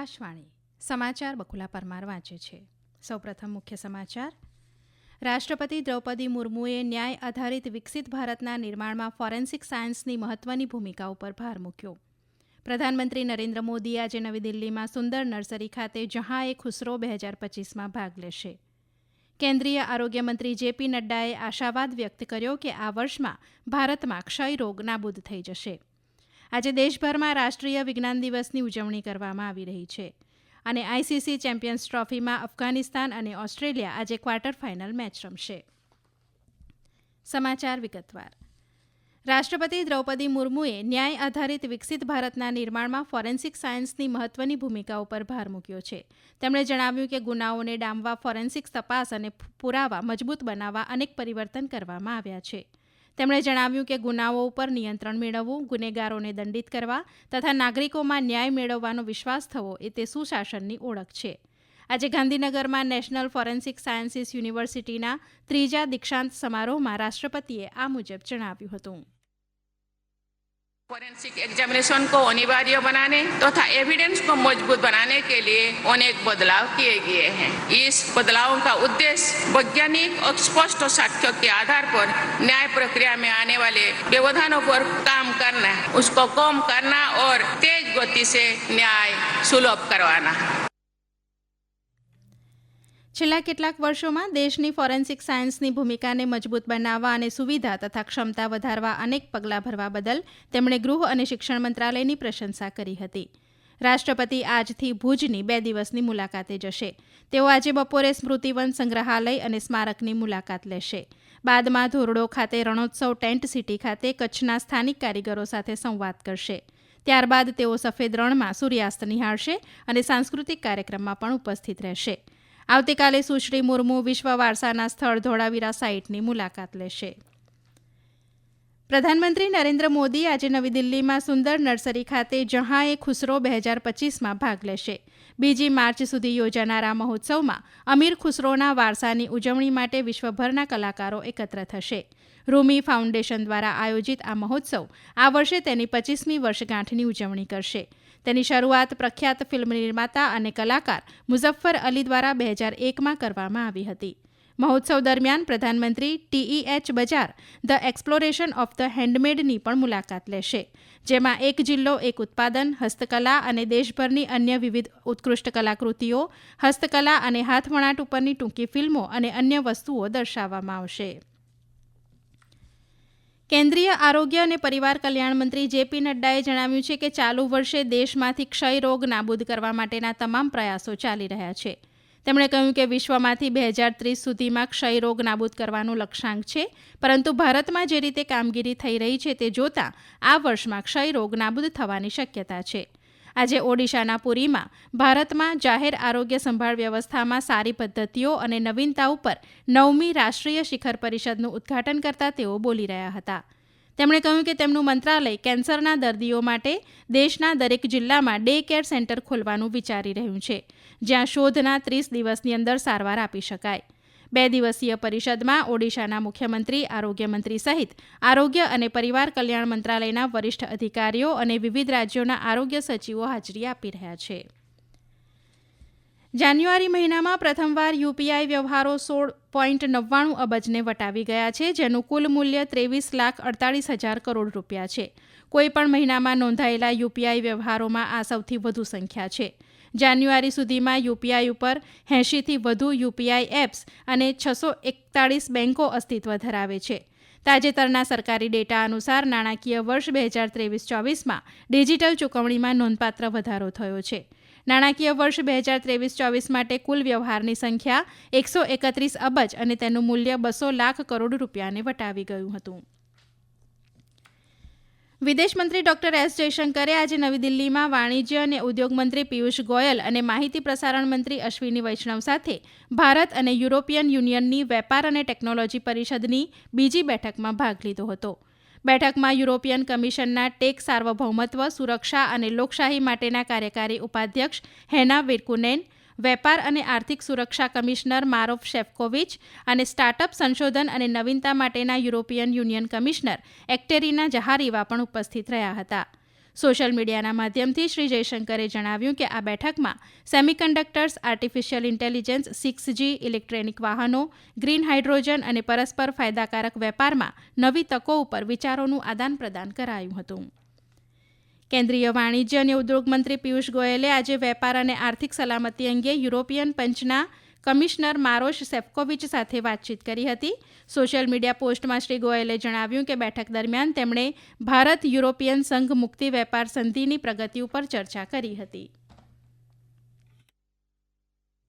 આકાશવાણી, સમાચાર બકુલા પરમાર વાંચે છે. સૌપ્રથમ મુખ્ય સમાચાર. રાષ્ટ્રપતિ દ્રૌપદી મુર્મુએ ન્યાય આધારિત વિકસિત ભારતના નિર્માણમાં ફોરેન્સિક સાયન્સની મહત્વની ભૂમિકા ઉપર ભાર મૂક્યો. પ્રધાનમંત્રી નરેન્દ્ર મોદી આજે નવી દિલ્હીમાં સુંદર નર્સરી ખાતે જહાં એ ખુસરો બે હજાર પચીસમાં ભાગ લેશે. કેન્દ્રીય આરોગ્ય મંત્રી જેપી નડ્ડાએ આશાવાદ વ્યક્ત કર્યો કે આ વર્ષમાં ભારતમાં ક્ષય રોગ નાબૂદ થઈ જશે. આજે દેશભરમાં રાષ્ટ્રીય વિજ્ઞાન દિવસની ઉજવણી કરવામાં આવી રહી છે. અને આઈસીસી ચેમ્પિયન્સ ટ્રોફીમાં અફઘાનિસ્તાન અને ઓસ્ટ્રેલિયા આજે ક્વાર્ટર ફાઇનલ મેચ રમશે. સમાચાર વિગતવાર. રાષ્ટ્રપતિ દ્રૌપદી મુર્મુએ ન્યાય આધારિત વિકસિત ભારતના નિર્માણમાં ફોરેન્સિક સાયન્સની મહત્વની ભૂમિકા ઉપર ભાર મૂક્યો છે. તેમણે જણાવ્યું કે ગુનાઓને ડામવા ફોરેન્સિક તપાસ અને પુરાવા મજબૂત બનાવવા અનેક પરિવર્તન કરવામાં આવ્યા છે. તેમણે જણાવ્યું કે ગુનાઓ ઉપર નિયંત્રણ મેળવવું, ગુનેગારોને દંડિત કરવા તથા નાગરિકોમાં ન્યાય મેળવવાનો વિશ્વાસ થવો એ તે સુશાસનની ઓળખ છે. આજે ગાંધીનગરમાં નેશનલ ફોરેન્સિક સાયન્સીસ યુનિવર્સિટીના ત્રીજા દીક્ષાંત સમારોહમાં રાષ્ટ્રપતિએ આ મુજબ જણાવ્યું હતું. फोरेंसिक एग्जामिनेशन को अनिवार्य बनाने तथा तो एविडेंस को मज़बूत बनाने के लिए अनेक बदलाव किए गए हैं। इस बदलाव का उद्देश्य वैज्ञानिक और स्पष्ट साक्ष्य के आधार पर न्याय प्रक्रिया में आने वाले व्यवधानों पर काम करना, उसको कम करना और तेज गति से न्याय सुलभ करवाना। છેલ્લા કેટલાક વર્ષોમાં દેશની ફોરેન્સિક સાયન્સની ભૂમિકાને મજબૂત બનાવવા અને સુવિધા તથા ક્ષમતા વધારવા અનેક પગલાં ભરવા બદલ તેમણે ગૃહ અને શિક્ષણ મંત્રાલયની પ્રશંસા કરી હતી. રાષ્ટ્રપતિ આજથી ભુજની બે દિવસની મુલાકાતે જશે. તેઓ આજે બપોરે સ્મૃતિવન સંગ્રહાલય અને સ્મારકની મુલાકાત લેશે. બાદમાં ધોરડો ખાતે રણોત્સવ ટેન્ટ સિટી ખાતે કચ્છના સ્થાનિક કારીગરો સાથે સંવાદ કરશે. ત્યારબાદ તેઓ સફેદ રણમાં સૂર્યાસ્ત નિહાળશે અને સાંસ્કૃતિક કાર્યક્રમમાં પણ ઉપસ્થિત રહેશે. આવતીકાલે સુશ્રી મુર્મુ વિશ્વ વારસાના સ્થળ ધોળાવીરા સાઇટની મુલાકાત લેશે. પ્રધાનમંત્રી નરેન્દ્ર મોદી આજે નવી દિલ્હીમાં સુંદર નર્સરી ખાતે જહાંએ ખુસરો બે હજાર પચીસમાં ભાગ લેશે. બીજી માર્ચ સુધી યોજાનારા મહોત્સવમાં અમીર ખુસરોના વારસાની ઉજવણી માટે વિશ્વભરના કલાકારો એકત્ર થશે. રૂમી ફાઉન્ડેશન દ્વારા આયોજિત આ મહોત્સવ આ વર્ષે તેની પચીસમી વર્ષગાંઠની ઉજવણી કરશે. તેની શરૂઆત પ્રખ્યાત ફિલ્મ નિર્માતા અને કલાકાર મુઝફ્ફર અલી દ્વારા બે હજાર એકમાં કરવામાં આવી હતી. મહોત્સવ દરમિયાન પ્રધાનમંત્રી ટીઈએચ બજાર ધ એક્સપ્લોરેશન ઓફ ધ હેન્ડમેડની પણ મુલાકાત લેશે, જેમાં એક જિલ્લો, એક ઉત્પાદન, હસ્તકલા અને દેશભરની અન્ય વિવિધ ઉત્કૃષ્ટ કલાકૃતિઓ, હસ્તકલા અને હાથવણાટ ઉપરની ટૂંકી ફિલ્મો અને અન્ય વસ્તુઓ દર્શાવવામાં આવશે. કેન્દ્રીય આરોગ્ય અને પરિવાર કલ્યાણ મંત્રી જેપી નડ્ડાએ જણાવ્યું છે કે ચાલુ વર્ષે દેશમાંથી ક્ષય રોગ નાબૂદ કરવા માટેના તમામ પ્રયાસો ચાલી રહ્યા છે. તેમણે કહ્યું કે વિશ્વમાંથી બે હજાર ત્રીસ સુધીમાં ક્ષય રોગ નાબૂદ કરવાનું લક્ષ્યાંક છે, પરંતુ ભારતમાં જે રીતે કામગીરી થઈ રહી છે તે જોતાં આ વર્ષમાં ક્ષય રોગ નાબૂદ થવાની શક્યતા છે. આજે ઓડિશાના પુરીમાં ભારતમાં જાહેર આરોગ્ય સંભાળ વ્યવસ્થામાં સારી પદ્ધતિઓ અને નવીનતા ઉપર નવમી રાષ્ટ્રીય શિખર પરિષદનું ઉદ્ઘાટન કરતા તેઓ બોલી રહ્યા હતા. તેમણે કહ્યું કે તેમનું મંત્રાલય કેન્સરના દર્દીઓ માટે દેશના દરેક જિલ્લામાં ડે કેર સેન્ટર ખોલવાનું વિચારી રહ્યું છે, જ્યાં શોધના ત્રીસ દિવસની અંદર સારવાર આપી શકાય. બે દિવસીય પરિષદમાં ઓડિશાના મુખ્યમંત્રી, આરોગ્યમંત્રી સહિત આરોગ્ય અને પરિવાર કલ્યાણ મંત્રાલયના વરિષ્ઠ અધિકારીઓ અને વિવિધ રાજ્યોના આરોગ્ય સચિવો હાજરી આપી રહ્યા છે. જાન્યુઆરી મહિનામાં પ્રથમવાર યુપીઆઈ વ્યવહારો સોળ પોઈન્ટ નવ્વાણું અબજને વટાવી ગયા છે, જેનું કુલ મૂલ્ય ત્રેવીસ લાખ અડતાળીસ હજાર કરોડ રૂપિયા છે. કોઈપણ મહિનામાં નોંધાયેલા યુપીઆઈ વ્યવહારોમાં આ સૌથી વધુ સંખ્યા છે. જાન્યુઆરી સુધીમાં યુપીઆઈ ઉપર એંશીથી વધુ યુપીઆઈ એપ્સ અને છસો એકતાળીસ બેન્કો અસ્તિત્વ ધરાવે છે. તાજેતરના સરકારી ડેટા અનુસાર નાણાકીય વર્ષ બે હજાર ત્રેવીસ ચોવીસમાં ડિજિટલ ચૂકવણીમાં નોંધપાત્ર વધારો થયો છે. નાણાકીય વર્ષ બે હજાર ત્રેવીસ ચોવીસ માટે કુલ વ્યવહારની સંખ્યા એકસો એકત્રીસ અબજ અને તેનું મૂલ્ય બસો લાખ કરોડ રૂપિયાને વટાવી ગયું હતું. વિદેશમંત્રી ડોક્ટર એસ જયશંકરે આજે નવી દિલ્હીમાં વાણિજ્ય અને ઉદ્યોગ મંત્રી પિયુષ ગોયલ અને માહિતી પ્રસારણ મંત્રી અશ્વિની વૈષ્ણવ સાથે ભારત અને યુરોપિયન યુનિયનની વેપાર અને ટેકનોલોજી પરિષદની બીજી બેઠકમાં ભાગ લીધો હતો. બેઠકમાં યુરોપિયન કમિશનના ટેક સાર્વભૌમત્વ, સુરક્ષા અને લોકશાહી માટેના કાર્યકારી ઉપાધ્યક્ષ હેના વિરકુનેન વેપાર અને આર્થિક સુરક્ષા કમિશનર મારોફ શેફકોવિચ અને સ્ટાર્ટઅપ સંશોધન અને નવીનતા માટેના European Union commissioner Ekaterina Zaharieva પણ ઉપસ્થિત રહ્યા હતા. સોશિયલ મીડિયાના માધ્યમથી શ્રી જયશંકરે જણાવ્યું કે આ બેઠકમાં semiconductors, artificial intelligence, six G, electronic વાહનો, ગ્રીન હાઇડ્રોજન અને પરસ્પર ફાયદાકારક વેપારમાં નવી તકો ઉપર વિચારોનું આદાન પ્રદાન કરાયું હતું. કેન્દ્રીય વાણિજ્ય અને ઉદ્યોગ મંત્રી પિયુષ ગોયલે આજે વેપાર અને આર્થિક સલામતી અંગે યુરોપિયન પંચના કમિશનર મારોશ સેફકોવિચ સાથે વાતચીત કરી હતી. સોશિયલ મીડિયા પોસ્ટમાં શ્રી ગોયલે જણાવ્યું કે બેઠક દરમિયાન તેમણે ભારત યુરોપિયન સંઘ મુક્તિ વેપાર સંધિની પ્રગતિ ઉપર ચર્ચા કરી હતી.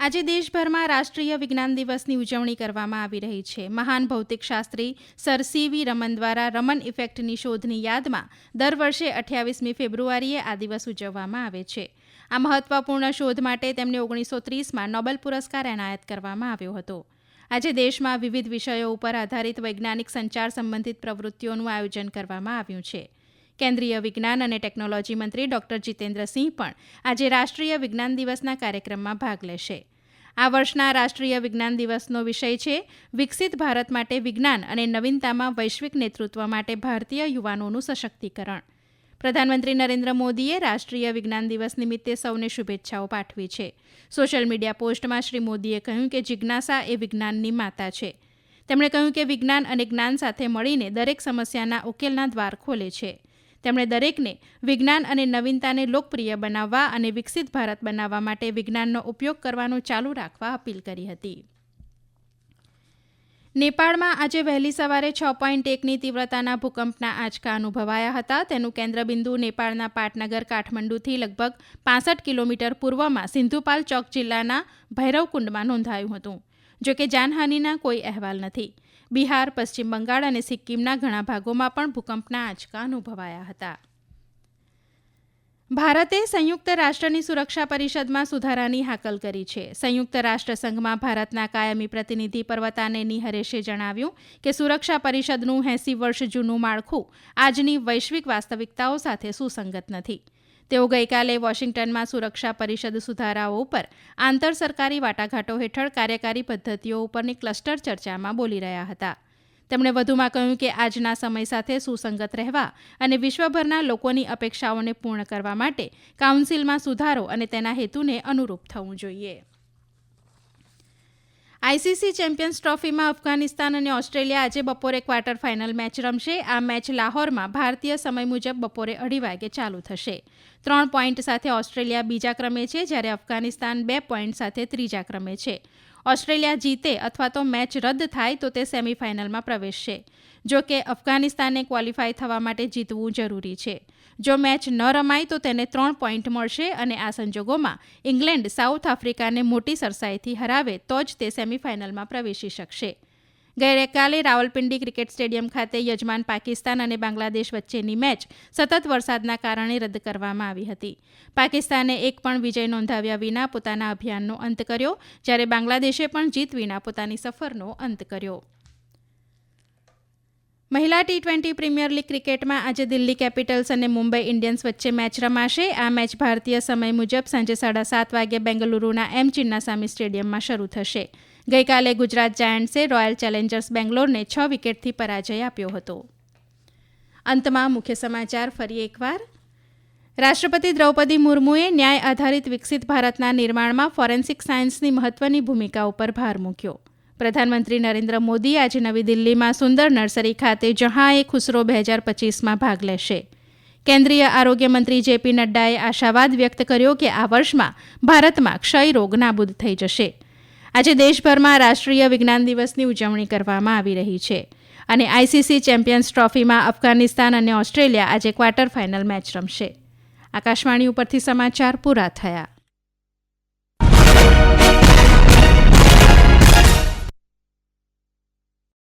આજે દેશભરમાં રાષ્ટ્રીય વિજ્ઞાન દિવસની ઉજવણી કરવામાં આવી રહી છે. મહાન ભૌતિકશાસ્ત્રી સર સીવી રમન દ્વારા રમન ઇફેક્ટની શોધની યાદમાં દર વર્ષે અઠ્યાવીસમી ફેબ્રુઆરીએ આ દિવસ ઉજવવામાં આવે છે. આ મહત્વપૂર્ણ શોધ માટે તેમને ઓગણીસો ત્રીસમાં નોબેલ પુરસ્કાર એનાયત કરવામાં આવ્યો હતો. આજે દેશમાં વિવિધ વિષયો ઉપર આધારિત વૈજ્ઞાનિક સંચાર સંબંધિત પ્રવૃત્તિઓનું આયોજન કરવામાં આવ્યું છે. કેન્દ્રીય વિજ્ઞાન અને ટેકનોલોજી મંત્રી ડોક્ટર જીતેન્દ્રસિંહ પણ આજે રાષ્ટ્રીય વિજ્ઞાન દિવસના કાર્યક્રમમાં ભાગ લેશે. આ વર્ષના રાષ્ટ્રીય વિજ્ઞાન દિવસનો વિષય છે, વિકસિત ભારત માટે વિજ્ઞાન અને નવીનતામાં વૈશ્વિક નેતૃત્વ માટે ભારતીય યુવાનોનું સશક્તિકરણ. પ્રધાનમંત્રી નરેન્દ્ર મોદીએ રાષ્ટ્રીય વિજ્ઞાન દિવસ નિમિત્તે સૌને શુભેચ્છાઓ પાઠવી છે. સોશિયલ મીડિયા પોસ્ટમાં શ્રી મોદીએ કહ્યું કે જિજ્ઞાસા એ વિજ્ઞાનની માતા છે. તેમણે કહ્યું કે વિજ્ઞાન અને જ્ઞાન સાથે મળીને દરેક સમસ્યાના ઉકેલના દ્વાર ખોલે છે. તેમણે દરેકને વિજ્ઞાન અને નવીનતાને લોકપ્રિય બનાવવા અને વિકસિત ભારત બનાવવા માટે વિજ્ઞાનનો ઉપયોગ કરવાનું ચાલુ રાખવા અપીલ કરી હતી. નેપાળમાં આજે વહેલી સવારે છ પોઈન્ટ એકની તીવ્રતાના ભૂકંપના આંચકા અનુભવાયા હતા. તેનું કેન્દ્રબિંદુ નેપાળના પાટનગર, કાઠમંડુથી લગભગ પાસઠ કિલોમીટર પૂર્વમાં સિંધુપાલ ચોક જિલ્લાના ભૈરવકુંડમાં નોંધાયું હતું, જોકે જાનહાનિના કોઈ અહેવાલ નથી. બિહાર, પશ્ચિમ બંગાળ અને સિક્કિમના ઘણા ભાગોમાં પણ ભૂકંપના આંચકા અનુભવાયા હતા. ભારતે સંયુક્ત રાષ્ટ્રની સુરક્ષા પરિષદમાં સુધારાની હાકલ કરી છે. સંયુક્ત રાષ્ટ્રસંઘમાં ભારતના કાયમી પ્રતિનિધિ પર્વતાનેની હરેશે જણાવ્યું કે સુરક્ષા પરિષદનું એંસી વર્ષ જૂનું માળખું આજની વૈશ્વિક વાસ્તવિકતાઓ સાથે સુસંગત નથી. તેઓ ગઈકાલે વોશિંગ્ટનમાં સુરક્ષા પરિષદ સુધારાઓ ઉપર આંતર સરકારી વાટાઘાટો હેઠળ કાર્યકારી પદ્ધતિઓ ઉપરની ક્લસ્ટર ચર્ચામાં બોલી રહ્યા હતા. તેમણે વધુમાં કહ્યું કે આજના સમય સાથે સુસંગત રહેવા અને વિશ્વભરના લોકોની અપેક્ષાઓને પૂર્ણ કરવા માટે કાઉન્સિલમાં સુધારો અને તેના હેતુને અનુરૂપ થવું જોઈએ. આઈસીસી ચેમ્પિયન્સ ટ્રોફીમાં અફઘાનિસ્તાન અને ઓસ્ટ્રેલિયા આજે બપોરે ક્વાર્ટર ફાઇનલ મેચ રમશે. આ મેચ લાહોરમાં ભારતીય સમય મુજબ બપોરે અઢી વાગે ચાલુ થશે. ત્રણ પોઈન્ટ સાથે ઓસ્ટ્રેલિયા બીજા ક્રમે છે, જ્યારે અફઘાનિસ્તાન બે પોઈન્ટ સાથે ત્રીજા ક્રમે છે. ઓસ્ટ્રેલિયા જીતે અથવા તો મેચ રદ થાય તો તે સેમીફાઇનલમાં પ્રવેશશે. જો કે અફઘાનિસ્તાને ક્વોલિફાય થવા માટે જીતવું જરૂરી છે. જો મેચ ન રમાય તો તેને ત્રણ પોઈન્ટ મળશે અને આ સંજોગોમાં ઇંગ્લેન્ડ, સાઉથ આફ્રિકાને મોટી સરસાઈથી હરાવે તો જ તે સેમીફાઇનલમાં પ્રવેશી શકશે. ગઈકાલે રાવલપિંડી ક્રિકેટ સ્ટેડિયમ ખાતે યજમાન પાકિસ્તાન અને બાંગ્લાદેશ વચ્ચેની મેચ સતત વરસાદના કારણે રદ કરવામાં આવી હતી. પાકિસ્તાને એક પણ વિજય નોંધાવ્યા વિના પોતાના અભિયાનનો અંત કર્યો, જ્યારે બાંગ્લાદેશે પણ જીત વિના પોતાની સફરનો અંત કર્યો. મહિલા ટી ટ્વેન્ટી પ્રીમિયર લીગ ક્રિકેટમાં આજે દિલ્હી કેપિટલ્સ અને મુંબઈ ઇન્ડિયન્સ વચ્ચે મેચ રમાશે. આ મેચ ભારતીય સમય મુજબ સાંજે સાડા સાત વાગે બેંગલુરુના એમ ચિન્નાસામી સ્ટેડિયમમાં શરૂ થશે. ગઈકાલે ગુજરાત જાયન્ટ્સે રોયલ ચેલેન્જર્સ બેંગ્લોરને છ વિકેટથી પરાજય આપ્યો હતો. અંતમાં મુખ્ય સમાચાર ફરી એકવાર. રાષ્ટ્રપતિ દ્રૌપદી મુર્મુએ ન્યાય આધારિત વિકસિત ભારતના નિર્માણમાં ફોરેન્સિક સાયન્સની મહત્વની ભૂમિકા ઉપર ભાર મૂક્યો. પ્રધાનમંત્રી નરેન્દ્ર મોદી આજે નવી દિલ્હીમાં સુંદર નર્સરી ખાતે જહાં એ ખુસરો બે હજાર પચીસમાં ભાગ લેશે. કેન્દ્રીય આરોગ્ય મંત્રી જેપી નડ્ડાએ આશાવાદ વ્યક્ત કર્યો કે આ વર્ષમાં ભારતમાં ક્ષય રોગ નાબૂદ થઈ જશે. આજે દેશભરમાં રાષ્ટ્રીય વિજ્ઞાન દિવસની ઉજવણી કરવામાં આવી રહી છે અને આઈસીસી ચેમ્પિયન્સ ટ્રોફીમાં અફઘાનિસ્તાન અને ઓસ્ટ્રેલિયા આજે ક્વાર્ટર ફાઇનલ મેચ રમશે. આકાશવાણી ઉપરથી સમાચાર પૂરા થયા.